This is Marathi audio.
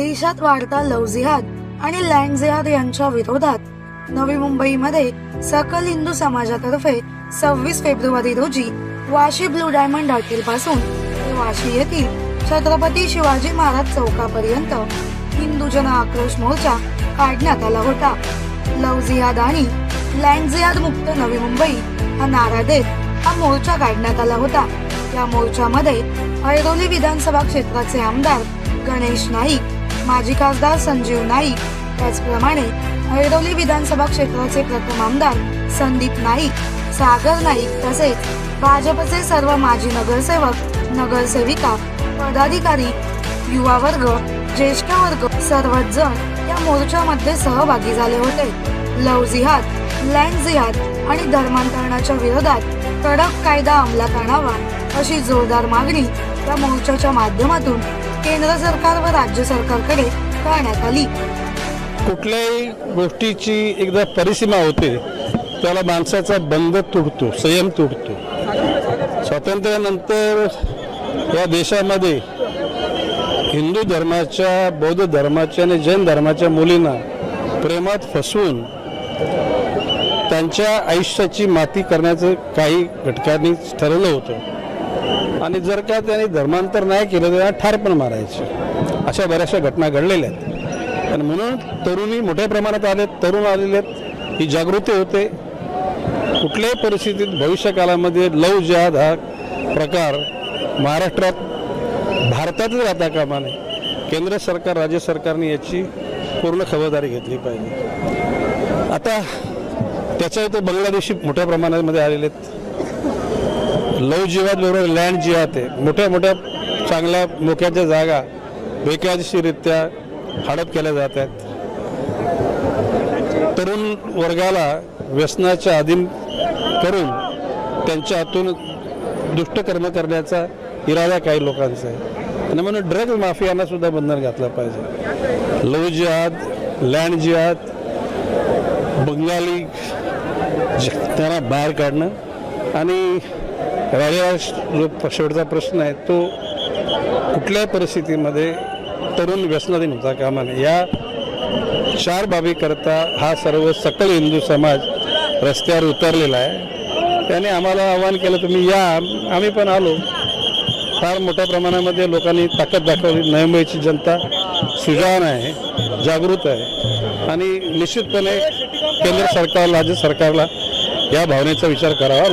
देशात वाढता लव जिहाद आणि लँड जिहाद यांच्या विरोधात नवी मुंबईमध्ये सकल हिंदू समाजातर्फे सव्वीस फेब्रुवारी रोजी वाशी ब्लू डायमंड हॉटेल पासून ते वाशी येथील छत्रपती शिवाजी महाराज चौकापर्यंत हिंदू जन आक्रोश मोर्चा काढण्यात आला होता. लव जिहाद आणि लँड जिहाद मुक्त नवी मुंबई हा नारा देत हा मोर्चा काढण्यात आला होता. या मोर्चामध्ये ऐरोली विधानसभा क्षेत्राचे आमदार गणेश नाईक माजी खासदार संजीव नाईक. त्याचप्रमाणे ऐरोली विधानसभा क्षेत्राचे प्रथम आमदार संदीप नाईक सागर नाईक तसेच भाजपचे सर्व माजी नगरसेवक नगरसेविका पदाधिकारी युवा वर्ग ज्येष्ठ वर्ग सर्वच जण या मोर्चामध्ये सहभागी झाले होते. लव जिहाद लँड जिहाद आणि धर्मांतरणाच्या विरोधात कडक कायदा अंमलात आणावा अशी जोरदार मागणी या मोर्चाच्या माध्यमातून केंद्र सरकार व राज्य सरकारकडे करण्यात आली. कुठल्याही गोष्टीची एकदा परिसीमा होते त्याला माणसाचा बंध तुटतो संयम तुटतो. स्वातंत्र्यानंतर या देशामध्ये हिंदू धर्माच्या बौद्ध धर्माच्या आणि जैन धर्माच्या मुलींना प्रेमात फसवून त्यांच्या आयुष्याची माती करण्याचं काही घटकांनी ठरवलं होतं. आणि जर का त्यांनी धर्मांतर नाही केलं तर त्यांना ठार पण मारायचे. अशा बऱ्याचशा घटना घडलेल्या आहेत. आणि म्हणून तरुणी मोठ्या प्रमाणात आले तरुण आलेले आहेत. ही जागृती होते. कुठल्याही परिस्थितीत भविष्यकालामध्ये लव जिहाद हा प्रकार महाराष्ट्रात भारतातच राहता कामा नये. केंद्र सरकार राज्य सरकारने याची पूर्ण खबरदारी घेतली पाहिजे. आता त्याच्या तो बांगलादेशी मोठ्या प्रमाणामध्ये आलेले आहेत. लव जिहाद बरोबर लँड जिहाद आहे. मोठ्या मोठ्या चांगल्या मोक्याच्या जागा बेकायदेशीररित्या हडप केल्या जात आहेत. तरुण वर्गाला व्यसनाच्या अधीन करून त्यांच्या हातून दुष्टकर्म करण्याचा इरादा काही लोकांचा आहे. आणि म्हणून ड्रग माफियांना सुद्धा बंधन घातलं पाहिजे. लव जिहाद लँड जिहाद बंगाली त्यांना बाहेर काढणं आणि राहिलेला जो शेवटचा प्रश्न आहे तो कुठल्याही परिस्थितीमध्ये तरुण व्यसनाधीन होता कामा नये. या चार बाबीकरता हा सर्व सकल हिंदू समाज रस्त्यावर उतरलेला आहे. त्याने आम्हाला आवाहन केलं तुम्ही या आम्ही पण आलो. फार मोठ्या प्रमाणामध्ये लोकांनी ताकद दाखवली. नवी जनता सुजाण आहे जागृत आहे. आणि निश्चितपणे केंद्र सरकार राज्य सरकारला या भावनेचा विचार करावा